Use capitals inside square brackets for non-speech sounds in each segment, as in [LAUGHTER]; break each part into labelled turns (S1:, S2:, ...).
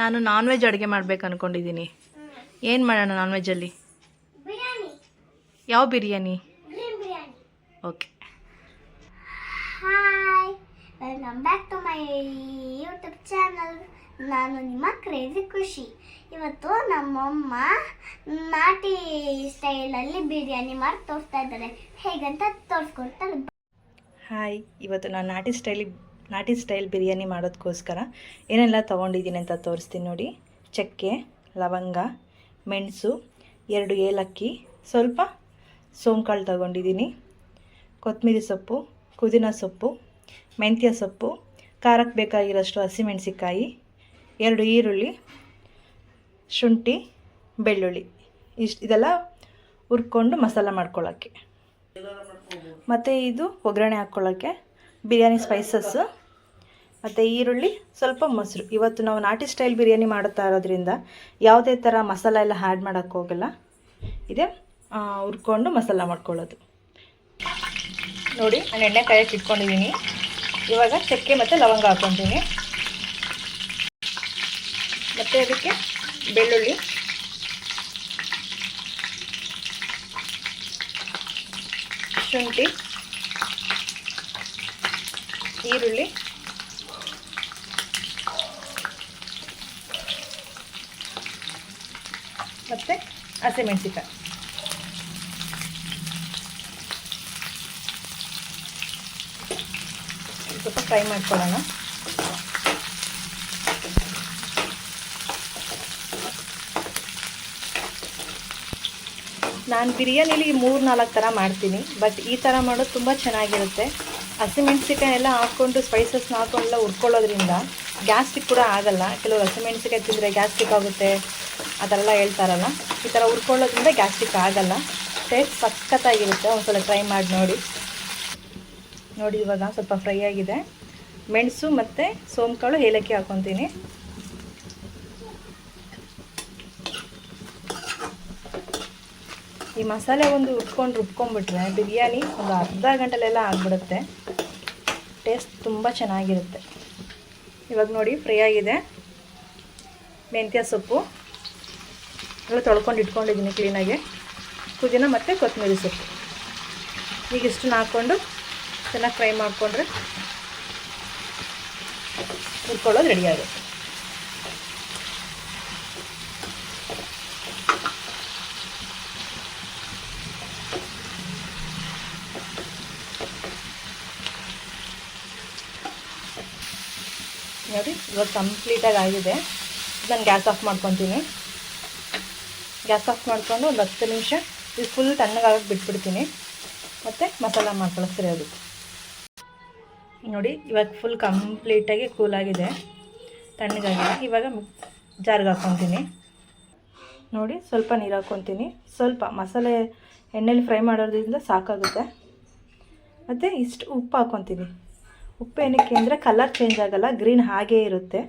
S1: ನಾನು non veg ಅಡುಗೆ ಮಾಡ್ಬೇಕು ಅಂದ್ಕೊಂಡಿದ್ದೀನಿ ಏನು ಮಾಡೋಣ ನಾನ್ ವೆಜ್ಜಲ್ಲಿ ಯಾವ biryani? Okay
S2: hi welcome back to my YouTube channel ನಾನು ನಿಮ್ಮ ಕ್ರೇಜಿ ಖುಷಿ ಇವತ್ತು ನಮ್ಮಮ್ಮ ನಾಟಿ ಸ್ಟೈಲಲ್ಲಿ ಬಿರಿಯಾನಿ ಮಾಡಿ ತೋರಿಸ್ತಾ ಇದ್ದಾರೆ. ಹೇಗಂತ ತೋರಿಸ್ಕೊಡ್ತಾರೆ.
S1: ಹಾಯ್ ಇವತ್ತು ನಾನು ನಾಟಿ ಸ್ಟೈಲಿ ನಾಟಿ ಸ್ಟೈಲ್ ಬಿರಿಯಾನಿ ಮಾಡೋದಕ್ಕೋಸ್ಕರ ಏನೆಲ್ಲ ತೊಗೊಂಡಿದ್ದೀನಿ ಅಂತ ತೋರಿಸ್ತೀನಿ ನೋಡಿ. ಚಕ್ಕೆ, ಲವಂಗ, ಮೆಣಸು, ಎರಡು ಏಲಕ್ಕಿ, ಸ್ವಲ್ಪ ಸೋಂಕಾಳು ತಗೊಂಡಿದ್ದೀನಿ. ಕೊತ್ತಂಬರಿ ಸೊಪ್ಪು, ಪುದೀನ ಸೊಪ್ಪು, ಮೆಂತ್ಯ ಸೊಪ್ಪು ಖಾರಕ್ಕೆ ಬೇಕಾಗಿರೋಷ್ಟು ಹಸಿಮೆಣಸಿಕಾಯಿ ಎರಡು ಈರುಳ್ಳಿ, ಶುಂಠಿ, ಬೆಳ್ಳುಳ್ಳಿ. ಇಷ್ಟು ಇದೆಲ್ಲ ಹುರ್ಕೊಂಡು ಮಸಾಲ ಮಾಡ್ಕೊಳ್ಳೋಕ್ಕೆ ಮತ್ತು ಇದು ಒಗ್ಗರಣೆ ಹಾಕ್ಕೊಳ್ಳೋಕ್ಕೆ ಬಿರಿಯಾನಿ ಸ್ಪೈಸಸ್ಸು ಮತ್ತು ಈರುಳ್ಳಿ, ಸ್ವಲ್ಪ ಮೊಸರು. ಇವತ್ತು ನಾವು ನಾಟಿ ಸ್ಟೈಲ್ ಬಿರಿಯಾನಿ ಮಾಡುತ್ತಾ ಇರೋದ್ರಿಂದ ಯಾವುದೇ ಥರ ಮಸಾಲ ಎಲ್ಲ ಆ್ಯಡ್ ಮಾಡೋಕ್ಕೆ ಹೋಗಲ್ಲ. ಇದೆ ಹುರ್ಕೊಂಡು ಮಸಾಲ ಮಾಡ್ಕೊಳ್ಳೋದು. ನೋಡಿ, ನಾನು ಎಣ್ಣೆ ಕಾಯಕ್ಕೆ ಇಟ್ಕೊಂಡಿದ್ದೀನಿ. ಇವಾಗ ಚಕ್ಕೆ ಮತ್ತು ಲವಂಗ ಹಾಕ್ಕೊತೀನಿ ಮತ್ತು ಅದಕ್ಕೆ ಬೆಳ್ಳುಳ್ಳಿ. ಶುಂಠಿ. ಈರುಳ್ಳಿ. ಮತ್ತೆ ಹಸಿಮೆಣಸಿಕಾಯಿ ಸ್ವಲ್ಪ ಫ್ರೈ ಮಾಡ್ಕೊಳ್ಳೋಣ. ನಾನು ಬಿರಿಯಾನಿಲಿ ಮೂರು ನಾಲ್ಕು ಥರ ಮಾಡ್ತೀನಿ, ಬಟ್ ಈ ಥರ ಮಾಡೋದು ತುಂಬ ಚೆನ್ನಾಗಿರುತ್ತೆ. ಹಸಿಮೆಣ್ಸಿಕಾಯಿ ಎಲ್ಲ ಹಾಕ್ಕೊಂಡು ಸ್ಪೈಸಸ್ನ ಹಾಕೊಂಡೆಲ್ಲ ಹುರ್ಕೊಳ್ಳೋದ್ರಿಂದ ಗ್ಯಾಸ್ಟ್ರಿಕ್ ಕೂಡ ಆಗಲ್ಲ. ಕೆಲವರು ಹಸಿಮೆಣ್ಸಿಕಾಯಿ ತಿಂದರೆ ಗ್ಯಾಸ್ಟ್ರಿಕ್ ಆಗುತ್ತೆ, ಅದೆಲ್ಲ ಹೇಳ್ತಾರಲ್ಲ. ಈ ಥರ ಹುರ್ಕೊಳ್ಳೋದ್ರಿಂದ ಗ್ಯಾಸ್ಟ್ರಿಕ್ ಆಗಲ್ಲ. ಟೇಸ್ಟ್ ಸಖತ್ತಾಗಿರುತ್ತೆ. ಒಂದ್ಸಲ ಟ್ರೈ ಮಾಡಿ ನೋಡಿ. ನೋಡಿ ಇವಾಗ ಸ್ವಲ್ಪ ಫ್ರೈ ಆಗಿದೆ. ಮೆಣಸು ಮತ್ತು ಸೋಂಕಾಳು ಏಲಕ್ಕಿ ಹಾಕ್ಕೊತೀನಿ ಮಸಾಲೆ ಒಂದು ಉಟ್ಕೊಂಡು ರುಬ್ಕೊಂಡ್ಬಿಟ್ರೆ ಬಿರಿಯಾನಿ ಒಂದು ಅರ್ಧ ಗಂಟೆಲೆಲ್ಲ ಆಗಿಬಿಡುತ್ತೆ. ಟೇಸ್ಟ್ ತುಂಬ ಚೆನ್ನಾಗಿರುತ್ತೆ. ಇವಾಗ ನೋಡಿ ಫ್ರೈ ಆಗಿದೆ. ಮೆಂತ್ಯ ಸೊಪ್ಪು. ಎಲ್ಲ ತೊಳ್ಕೊಂಡು ಇಟ್ಕೊಂಡಿದ್ದೀನಿ ಕ್ಲೀನಾಗಿ ಪುದೀನ ಮತ್ತು ಕೊತ್ತಂಬರಿ ಸೊಪ್ಪು. ಈಗ ಇಷ್ಟನ್ನ ಹಾಕ್ಕೊಂಡು ಚೆನ್ನಾಗಿ ಫ್ರೈ ಮಾಡಿಕೊಂಡ್ರೆ ಹುರ್ಕೊಳ್ಳೋದು ರೆಡಿ ಆಗುತ್ತೆ. ನೋಡಿ, ಇವಾಗ ಕಂಪ್ಲೀಟಾಗಿ ಆಗಿದೆ. ನಾನು ಗ್ಯಾಸ್ ಆಫ್ ಮಾಡ್ಕೊತೀನಿ. ಗ್ಯಾಸ್ ಆಫ್ ಮಾಡಿಕೊಂಡು ಒಂದು ಹತ್ತು ನಿಮಿಷ, ಇದು ಫುಲ್ ತಣ್ಣಗಾಗಕ್ಕೆ ಬಿಟ್ಬಿಡ್ತೀನಿ. ಮತ್ತು ಮಸಾಲ ಮಾಡ್ಕೊಳ್ಳೋಕೆ ಅದು. ನೋಡಿ, ಇವಾಗ ಫುಲ್ ಕಂಪ್ಲೀಟಾಗಿ ಕೂಲಾಗಿದೆ ತಣ್ಣಗಾಗಿದೆ. ಇವಾಗ ಜಾರ್ಗೆ ಹಾಕ್ಕೊತೀನಿ ನೋಡಿ, ಸ್ವಲ್ಪ ನೀರು ಹಾಕ್ಕೊತೀನಿ ಸ್ವಲ್ಪ ಮಸಾಲೆ ಎಣ್ಣೆಲಿ ಫ್ರೈ ಮಾಡೋದ್ರಿಂದ ಸಾಕಾಗುತ್ತೆ. ಮತ್ತು ಇಷ್ಟು ಉಪ್ಪು ಹಾಕ್ಕೊತೀನಿ ಉಪ್ಪು ಏನಕ್ಕೆ ಅಂದರೆ ಕಲರ್ ಚೇಂಜ್ ಆಗಲ್ಲ ಗ್ರೀನ್ ಹಾಗೇ ಇರುತ್ತೆ.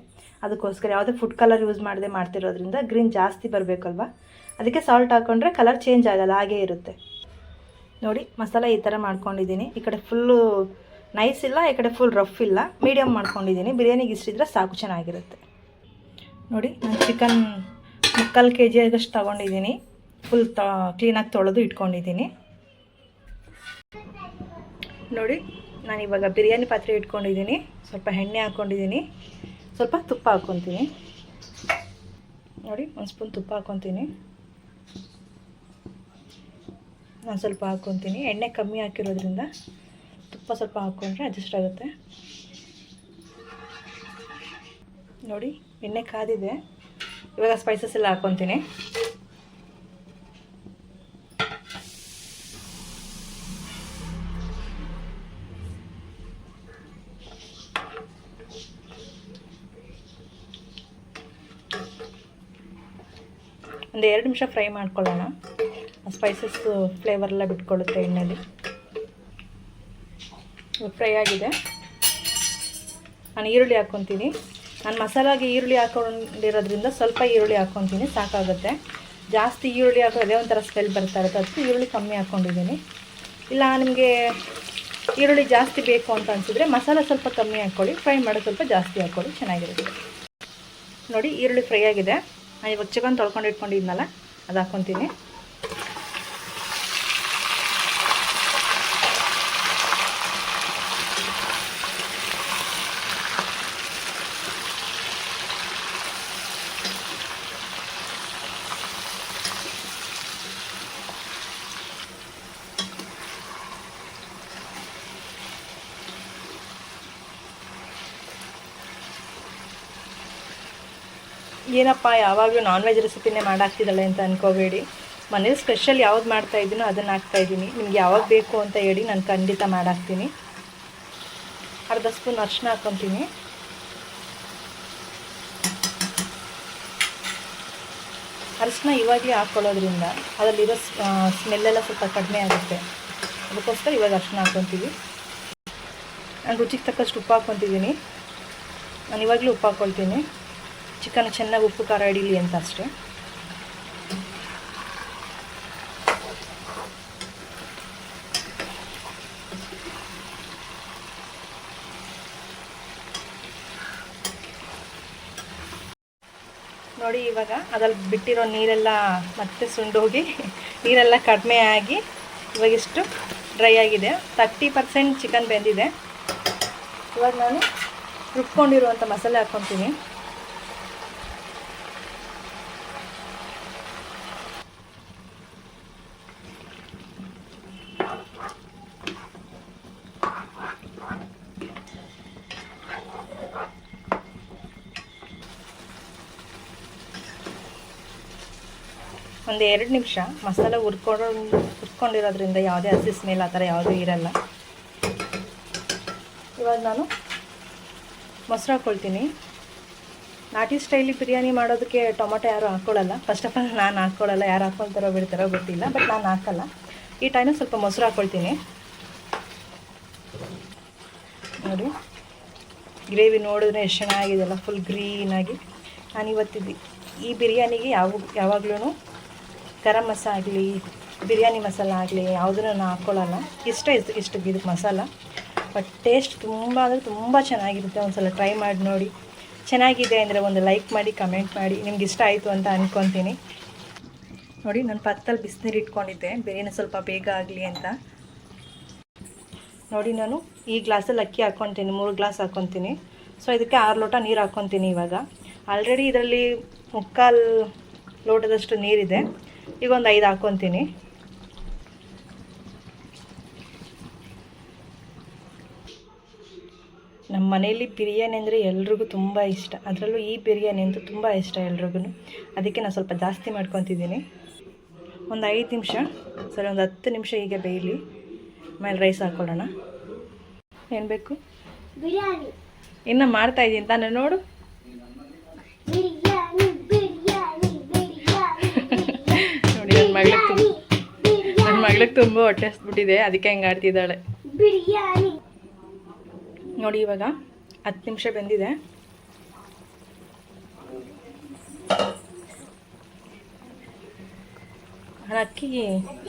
S1: ಅದಕ್ಕೋಸ್ಕರ ಯಾವುದೇ ಫುಡ್ ಕಲರ್ ಯೂಸ್ ಮಾಡದೆ ಮಾಡ್ತಿರೋದ್ರಿಂದ ಗ್ರೀನ್ ಜಾಸ್ತಿ ಬರಬೇಕಲ್ವ? ಅದಕ್ಕೆ ಸಾಲ್ಟ್ ಹಾಕ್ಕೊಂಡ್ರೆ ಕಲರ್ ಚೇಂಜ್ ಆಗಲ್ಲ, ಹಾಗೇ ಇರುತ್ತೆ. ನೋಡಿ, ಮಸಾಲ ಈ ಥರ ಮಾಡ್ಕೊಂಡಿದ್ದೀನಿ. ಈ ಕಡೆ ಫುಲ್ಲು ನೈಸ್ ಇಲ್ಲ, ಈ ಕಡೆ ಫುಲ್ ರಫ್ ಇಲ್ಲ. ಮೀಡಿಯಮ್ ಮಾಡ್ಕೊಂಡಿದ್ದೀನಿ. ಬಿರಿಯಾನಿಗೆ ಇಷ್ಟಿದ್ರೆ ಸಾಕು, ಚೆನ್ನಾಗಿರುತ್ತೆ. ನೋಡಿ, ನಾನು ಚಿಕನ್ ಮುಕ್ಕಾಲು ಕೆ ಜಿ ಆಗಷ್ಟು ತೊಗೊಂಡಿದ್ದೀನಿ. ಫುಲ್ ತ ಕ್ಲೀನಾಗಿ ತೊಳೆದು ಇಟ್ಕೊಂಡಿದ್ದೀನಿ. ನೋಡಿ ನಾನು ಇವಾಗ ಬಿರಿಯಾನಿ ಪಾತ್ರೆ ಇಟ್ಕೊಂಡಿದ್ದೀನಿ. ಸ್ವಲ್ಪ ಎಣ್ಣೆ ಹಾಕ್ಕೊಂಡಿದ್ದೀನಿ. ಸ್ವಲ್ಪ ತುಪ್ಪ ಹಾಕ್ಕೊತೀನಿ. ನೋಡಿ, ಒಂದು ಸ್ಪೂನ್ ತುಪ್ಪ ಹಾಕ್ಕೊತೀನಿ. ನಾನು ಸ್ವಲ್ಪ ಹಾಕ್ಕೊತೀನಿ. ಎಣ್ಣೆ ಕಮ್ಮಿ ಹಾಕಿರೋದ್ರಿಂದ ತುಪ್ಪ ಸ್ವಲ್ಪ ಹಾಕ್ಕೊಂಡ್ರೆ ಅಡ್ಜಸ್ಟ್ ಆಗುತ್ತೆ. ನೋಡಿ, ಎಣ್ಣೆ ಕಾದಿದೆ. ಇವಾಗ ಸ್ಪೈಸಸ್ ಎಲ್ಲ ಹಾಕ್ಕೊತೀನಿ. ಒಂದು ಎರಡು ನಿಮಿಷ ಫ್ರೈ ಮಾಡ್ಕೊಳ್ಳೋಣ. ಸ್ಪೈಸಸ್ ಫ್ಲೇವರ್ ಎಲ್ಲ ಬಿಟ್ಕೊಳ್ಳುತ್ತೆ ಎಣ್ಣೆಲಿ. ಫ್ರೈ ಆಗಿದೆ. ನಾನು ಈರುಳ್ಳಿ ಹಾಕ್ಕೊತೀನಿ. ನಾನು ಮಸಾಲಾಗೆ ಈರುಳ್ಳಿ ಹಾಕೊಂಡಿರೋದ್ರಿಂದ ಸ್ವಲ್ಪ ಈರುಳ್ಳಿ ಹಾಕ್ಕೊತೀನಿ, ಸಾಕಾಗುತ್ತೆ. ಜಾಸ್ತಿ ಈರುಳ್ಳಿ ಹಾಕೋ ಅದೇ ಒಂಥರ ಸ್ಮೆಲ್ ಬರ್ತಾ ಇರುತ್ತೆ. ಅದಕ್ಕೆ ಈರುಳ್ಳಿ ಕಮ್ಮಿ ಹಾಕ್ಕೊಂಡಿದ್ದೀನಿ. ಇಲ್ಲ, ನಿಮಗೆ ಈರುಳ್ಳಿ ಜಾಸ್ತಿ ಬೇಕು ಅಂತ ಅನಿಸಿದ್ರೆ ಮಸಾಲ ಸ್ವಲ್ಪ ಕಮ್ಮಿ ಹಾಕ್ಕೊಳ್ಳಿ, ಫ್ರೈ ಮಾಡೋದು ಸ್ವಲ್ಪ ಜಾಸ್ತಿ ಹಾಕ್ಕೊಳ್ಳಿ, ಚೆನ್ನಾಗಿರುತ್ತೆ. ನೋಡಿ, ಈರುಳ್ಳಿ ಫ್ರೈ ಆಗಿದೆ. ಇವಾಗ ಚಿಕನ್ ತೊಳ್ಕೊಂಡು ಇಟ್ಕೊಂಡಿದ್ನಲ್ಲ ಅದು ಹಾಕ್ಕೊತೀನಿ ಏನಪ್ಪ, ಯಾವಾಗಲೂ ನಾನ್ ವೆಜ್ ರೆಸಿಪಿನೇ ಮಾಡಾಕ್ತಿದ್ದಾಳೆ ಅಂತ ಅನ್ಕೋಬೇಡಿ. ಮನೇಲಿ ಸ್ಪೆಷಲ್ ಯಾವ್ದು ಮಾಡ್ತಾ ಇದ್ದೀನೋ ಅದನ್ನು ಹಾಕ್ತಾ ಇದ್ದೀನಿ. ನಿಮ್ಗೆ ಯಾವಾಗ ಬೇಕು ಅಂತ ಹೇಳಿ ನಾನು ಖಂಡಿತ ಮಾಡಾಕ್ತೀನಿ. ಅರ್ಧ ಸ್ಪೂನ್ ಅರಿಶಿನ ಹಾಕ್ಕೊತೀನಿ ಅರಿಶಿನ ಇವಾಗಲೇ ಹಾಕ್ಕೊಳ್ಳೋದ್ರಿಂದ ಅದರಲ್ಲಿರೋ ಸ್ಮೆಲ್ಲೆಲ್ಲ ಸ್ವಲ್ಪ ಕಡಿಮೆ ಆಗುತ್ತೆ. ಅದಕ್ಕೋಸ್ಕರ ಇವಾಗ ಅರಿಶಿನ ಹಾಕ್ಕೊತೀವಿ ನಾನು ರುಚಿಗೆ ತಕ್ಕಷ್ಟು ಉಪ್ಪು ಹಾಕ್ಕೊತಿದ್ದೀನಿ ನಾನು ಇವಾಗಲೂ ಉಪ್ಪು ಹಾಕ್ಕೊಳ್ತೀನಿ ಚಿಕನ್ ಚೆನ್ನಾಗಿ ಉಪ್ಪು ಖಾರ ಹಿಡೀಲಿ ಅಂತ ಅಷ್ಟೇ. ನೋಡಿ ಇವಾಗ ಅದ್ರಲ್ಲಿ ಬಿಟ್ಟಿರೋ ನೀರೆಲ್ಲ ಮತ್ತೆ ಸುಂಡೋಗಿ, ನೀರೆಲ್ಲ ಕಡಿಮೆ ಆಗಿ ಇವಾಗ ಇಷ್ಟು ಡ್ರೈ ಆಗಿದೆ. ತರ್ಟಿ ಪರ್ಸೆಂಟ್ ಚಿಕನ್ ಬೆಂದಿದೆ. ಇವಾಗ ನಾನು ರುಬ್ಕೊಂಡಿರುವಂಥ ಮಸಾಲೆ ಹಾಕ್ಕೊತೀನಿ ಒಂದು ಎರಡು ನಿಮಿಷ ಮಸಾಲೆ ಹುರ್ಕೊಂಡು, ಹುರ್ಕೊಂಡಿರೋದ್ರಿಂದ ಯಾವುದೇ ಹಸಿ ಸ್ಮೆಲ್ ಆ ಥರ ಯಾವುದೂ ಇರಲ್ಲ. ಇವಾಗ ನಾನು ಮೊಸರು ಹಾಕ್ಕೊಳ್ತೀನಿ ನಾಟಿ ಸ್ಟೈಲಿ ಬಿರಿಯಾನಿ ಮಾಡೋದಕ್ಕೆ ಟೊಮೊಟೊ ಯಾರು ಹಾಕ್ಕೊಳ್ಳಲ್ಲ ಫಸ್ಟ್ ಆಫ್ ಆಲ್ ನಾನು ಹಾಕ್ಕೊಳ್ಳಲ್ಲ ಯಾರು ಹಾಕ್ಕೊಳ್ತಾರೋ ಬಿಡ್ತಾರೋ ಗೊತ್ತಿಲ್ಲ. ಬಟ್ ನಾನು ಹಾಕಲ್ಲ. ಈ ಟೈಮು ಸ್ವಲ್ಪ ಮೊಸರು ಹಾಕ್ಕೊಳ್ತೀನಿ ನೋಡಿ. ಗ್ರೇವಿ ನೋಡಿದ್ರೆ ಎಷ್ಟು ಚೆನ್ನಾಗಿದೆಲ್ಲ ಫುಲ್ ಗ್ರೀನಾಗಿ ನಾನು ಇವತ್ತಿದ್ದೆ ಈ ಬಿರಿಯಾನಿಗೆ ಯಾವ ಯಾವಾಗ್ಲೂ ಗರಂ ಮಸಾಲ ಆಗಲಿ, ಬಿರಿಯಾನಿ ಮಸಾಲ ಆಗಲಿ, ಯಾವುದನ್ನು ನಾನು ಹಾಕ್ಕೊಳ್ಳಲ್ಲ ಇಷ್ಟ ಇಷ್ಟು ಇಷ್ಟು ಇದಕ್ಕೆ ಮಸಾಲ. ಬಟ್ ಟೇಸ್ಟ್ ತುಂಬ ಅಂದರೆ ತುಂಬ ಚೆನ್ನಾಗಿರುತ್ತೆ. ಒಂದು ಸಲ ಟ್ರೈ ಮಾಡಿ ನೋಡಿ. ಚೆನ್ನಾಗಿದೆ ಅಂದರೆ ಒಂದು ಲೈಕ್ ಮಾಡಿ ಕಮೆಂಟ್ ಮಾಡಿ. ನಿಮ್ಗೆ ಇಷ್ಟ ಆಯಿತು ಅಂತ ಅಂದ್ಕೊತೀನಿ ನೋಡಿ, ನಾನು ಪಕ್ಕದಲ್ಲಿ ಬಿಸಿನೀರು ಇಟ್ಕೊಂಡಿದ್ದೆ. ಬಿರಿಯಾನಿ ಸ್ವಲ್ಪ ಬೇಗ ಆಗಲಿ ಅಂತ. ನೋಡಿ, ನಾನು ಈ ಗ್ಲಾಸಲ್ಲಿ ಅಕ್ಕಿ ಹಾಕ್ಕೊತೀನಿ ಮೂರು ಗ್ಲಾಸ್ ಹಾಕ್ಕೊತೀನಿ ಸೊ ಇದಕ್ಕೆ ಆರು ಲೋಟ ನೀರು ಹಾಕ್ಕೊತೀನಿ ಇವಾಗ. ಆಲ್ರೆಡಿ ಇದರಲ್ಲಿ ಮುಕ್ಕಾಲು ಲೋಟದಷ್ಟು ನೀರಿದೆ. ಈಗ ಒಂದು ಐದು ಹಾಕ್ಕೊತೀನಿ ನಮ್ಮ ಮನೆಯಲ್ಲಿ ಬಿರಿಯಾನಿ ಅಂದರೆ ಎಲ್ರಿಗೂ ತುಂಬ ಇಷ್ಟ. ಅದರಲ್ಲೂ ಈ ಬಿರಿಯಾನಿ ಅಂತೂ ತುಂಬ ಇಷ್ಟ ಎಲ್ರಿಗೂ ಅದಕ್ಕೆ ನಾನು ಸ್ವಲ್ಪ ಜಾಸ್ತಿ ಮಾಡ್ಕೊತಿದ್ದೀನಿ. ಒಂದು ಐದು ನಿಮಿಷ. ಸರಿ ಒಂದು ಹತ್ತು ನಿಮಿಷ ಹೀಗೆ ಬೇಯಲಿ. ಆಮೇಲೆ ರೈಸ್ ಹಾಕ್ಕೊಳ್ಳೋಣ ಏನು ಬೇಕು?
S2: ಬಿರಿಯಾನಿ.
S1: ಇನ್ನು ಮಾಡ್ತಾ ಇದ್ದೀನಿ ತಾನೇ ನೋಡು. ಮಗಳಿಗೆ ತುಂಬ ನನ್ನ ಮಗಳಿಗೆ ತುಂಬ ಹೊಟ್ಟೆ ಹಸ್ಬಿಟ್ಟಿದೆ ಅದಕ್ಕೆ ಹೆಂಗೆ ಆಡ್ತಿದ್ದಾಳೆ. ನೋಡಿ ಇವಾಗ ಹತ್ತು ನಿಮಿಷ ಬಂದಿದೆ. ನಾನು ಅಕ್ಕಿ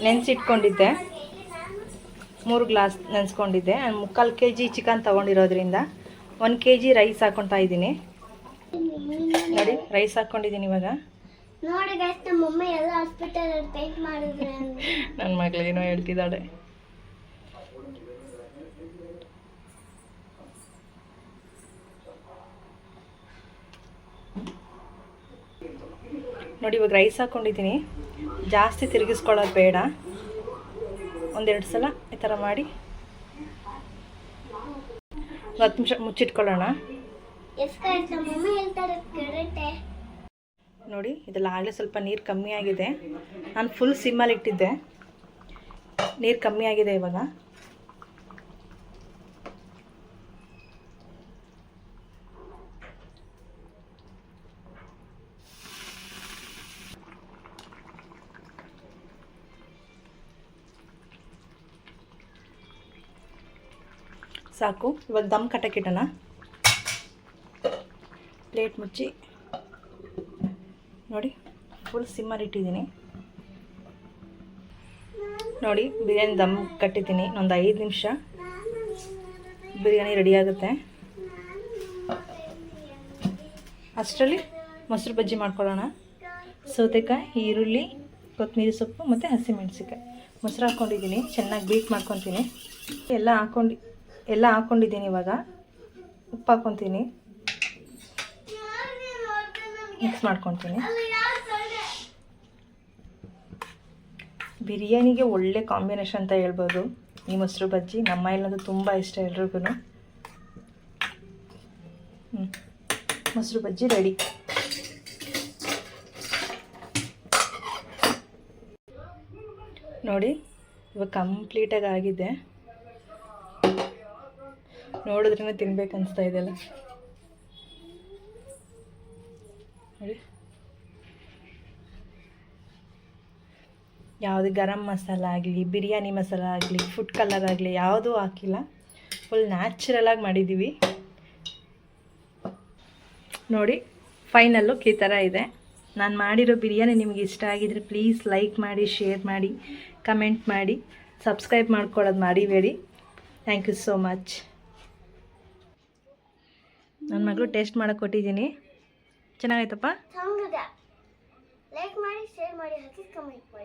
S1: ನೆನೆಸಿಟ್ಕೊಂಡಿದ್ದೆ. ಮೂರು ಗ್ಲಾಸ್ ನೆನೆಸ್ಕೊಂಡಿದ್ದೆ. ನಾನು ಮುಕ್ಕಾಲು ಕೆ ಜಿ ಚಿಕನ್ ತೊಗೊಂಡಿರೋದ್ರಿಂದ ಒಂದು ಕೆ ಜಿ ರೈಸ್ ಹಾಕ್ಕೊತಾ ಇದ್ದೀನಿ. ನೋಡಿ ರೈಸ್ ಹಾಕ್ಕೊಂಡಿದ್ದೀನಿ ಇವಾಗ.
S2: ನೋಡಿ ಗೈಸ್ ನಮ್ಮ ಮಮ್ಮಿ ಎಲ್ಲ ಹಾಸ್ಪಿಟಲ್ ಪೇಂಟ್ ಮಾಡಿದ್ರೆ [LAUGHS]
S1: ನನ್ನ ಮಗಳೇನೋ ಹೇಳ್ತಿದ್ದಾಳೆ. ನೋಡಿ ಇವಾಗ ರೈಸ್ ಹಾಕ್ಕೊಂಡಿದ್ದೀನಿ ಜಾಸ್ತಿ ತಿರುಗಿಸ್ಕೊಳ್ಳೋದು ಬೇಡ. ಒಂದೆರಡು ಸಲ ಈ ಥರ ಮಾಡಿ. ಒಂದು ಹತ್ತು ನಿಮಿಷ ಮುಚ್ಚಿಟ್ಕೊಳ್ಳೋಣ
S2: ಎಸ್ ಗೈಸ್ ನಮ್ಮ ಮಮ್ಮಿ ಹೇಳ್ತಾರೆ ಕರೆಕ್ಟೆ
S1: ನೋಡಿ, ಇದೆಲ್ಲ ಆಗಲೇ ಸ್ವಲ್ಪ ನೀರು ಕಮ್ಮಿ ಆಗಿದೆ. ನಾನು ಫುಲ್ ಸಿಮ್ಮಲ್ಲಿ ಇಟ್ಟಿದ್ದೆ. ನೀರು ಕಮ್ಮಿ ಆಗಿದೆ ಇವಾಗ. ಸಾಕು, ಇವಾಗ ದಮ್ ಕಟ್ಟಕ್ಕಿಟ್ಟಣ ಪ್ಲೇಟ್ ಮುಚ್ಚಿ. ನೋಡಿ ಫುಲ್ ಸಿಮ್ಮರ್ ಇಟ್ಟಿದ್ದೀನಿ. ನೋಡಿ, ಬಿರಿಯಾನಿ ದಮ್ ಕಟ್ಟಿದ್ದೀನಿ ಒಂದು ಐದು ನಿಮಿಷ. ಬಿರಿಯಾನಿ ರೆಡಿ ಆಗುತ್ತೆ. ಅಷ್ಟರಲ್ಲಿ ಮೊಸರು ಬಜ್ಜಿ ಮಾಡ್ಕೊಳ್ಳೋಣ. ಸೌತೆಕಾಯಿ, ಈರುಳ್ಳಿ ಕೊತ್ತಂಬರಿ ಸೊಪ್ಪು ಮತ್ತು ಹಸಿಮೆಣಸಿಕಾಯಿ ಮೊಸರು ಹಾಕ್ಕೊಂಡಿದ್ದೀನಿ ಚೆನ್ನಾಗಿ ಬೀಟ್ ಮಾಡ್ಕೊತೀನಿ. ಎಲ್ಲ ಹಾಕ್ಕೊಂಡು ಎಲ್ಲ ಹಾಕ್ಕೊಂಡಿದ್ದೀನಿ ಇವಾಗ. ಉಪ್ಪು ಹಾಕ್ಕೊತೀನಿ ಮಿಕ್ಸ್ ಮಾಡ್ಕೊತೀನಿ. ಬಿರಿಯಾನಿಗೆ ಒಳ್ಳೆ ಕಾಂಬಿನೇಷನ್ ಅಂತ ಹೇಳ್ಬೋದು. ಈ ಮೊಸರು ಬಜ್ಜಿ ನಮ್ಮ ಮನೇಲಂತೂ ತುಂಬ ಇಷ್ಟ ಎಲ್ರಿಗೂ ಹ್ಞೂ ಮೊಸರು ಬಜ್ಜಿ ರೆಡಿ ನೋಡಿ ಇವಾಗ ಕಂಪ್ಲೀಟಾಗಿ ಆಗಿದೆ. ನೋಡಿದ್ರೇ ತಿನ್ಬೇಕು ಅನಿಸ್ತಾ ಇದೆಯಲ್ಲ ನೋಡಿ ಯಾವುದು ಗರಂ ಮಸಾಲ ಆಗಲಿ, ಬಿರಿಯಾನಿ ಮಸಾಲ ಆಗಲಿ ಫುಡ್ ಕಲರ್ ಆಗಲಿ, ಯಾವುದೂ ಹಾಕಿಲ್ಲ. ಫುಲ್ ನ್ಯಾಚುರಲಾಗಿ ಮಾಡಿದ್ದೀವಿ ನೋಡಿ ಫೈನಲ್ ಲುಕ್ ಈ ಥರ ಇದೆ. ನಾನು ಮಾಡಿರೋ ಬಿರಿಯಾನಿ ನಿಮಗೆ ಇಷ್ಟ ಆಗಿದ್ರೆ ಪ್ಲೀಸ್ ಲೈಕ್ ಮಾಡಿ ಶೇರ್ ಮಾಡಿ ಕಮೆಂಟ್ ಮಾಡಿ ಸಬ್ಸ್ಕ್ರೈಬ್ ಮಾಡ್ಕೊಳ್ಳೋದು ಮಾಡಿಬೇಡಿ. ಥ್ಯಾಂಕ್ ಯು ಸೋ ಮಚ್ ನನ್ನ ಮಗಳು ಟೇಸ್ಟ್ ಮಾಡೋಕ್ಕೆ ಕೊಟ್ಟಿದ್ದೀನಿ. ಚೆನ್ನಾಗೈತಪ್ಪ
S2: ಲೈಕ್ ಮಾಡಿ ಶೇರ್ ಮಾಡಿ ಹಾಕಿ ಕಮೆಂಟ್ ಮಾಡಿ